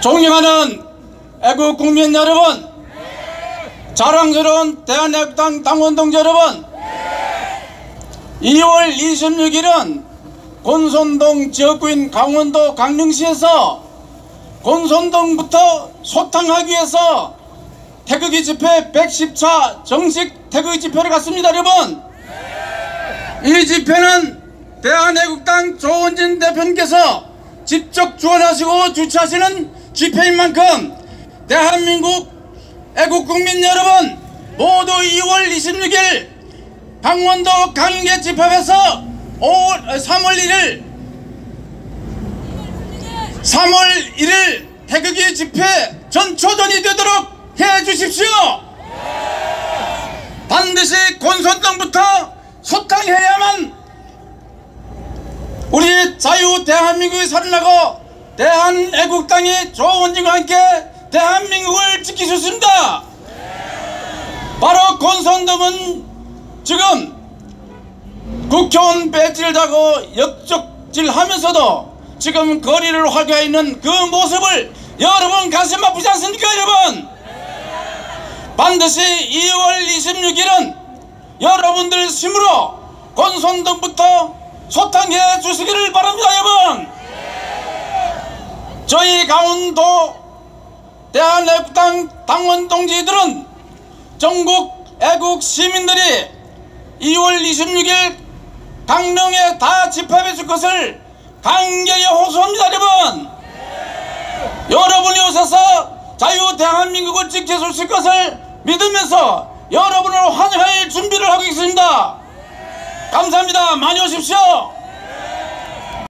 존경하는 애국 국민 여러분, 자랑스러운 대한애국당 당원 동지 여러분, 2월 26일은 곤손동 지역구인 강원도 강릉시에서 곤손동부터 소탕하기 위해서 태극기 집회 110차 정식 태극기 집회를 갔습니다 여러분. 이 집회는 대한애국당 조원진 대표님께서 직접 주관하시고 주최하시는 집회인 만큼 대한민국 애국국민 여러분 모두 2월 26일 강원도 강계 집합에서 5월, 3월 1일 3월 1일 태극기 집회 전초전이 되도록 해 주십시오. 반드시 곤손동부터 소탕해야만 우리 자유 대한민국이 살아나고 대한애국당이 조원진과 함께 대한민국을 있습니다. 바로 곤손동은 지금 국회의원 배지를 다고 역적질 하면서도 지금 거리를 활개하 있는 그 모습을 여러분 가슴 아프지 않습니까 여러분 반드시 2월 26일은 여러분들 힘으로 권선동부터 소탕해 주시기를 바랍니다 여러분. 저희 강원도 대한애국당 당원 동지들은 전국 애국 시민들이 2월 26일 강릉에 다 집합해 줄 것을 강경히 호소합니다 여러분. 여러분이 오셔서 자유 대한민국을 지켜주실 것을 믿으면서 여러분을 환영할 준비를 하고 있습니다 감사합니다. 많이 오십시오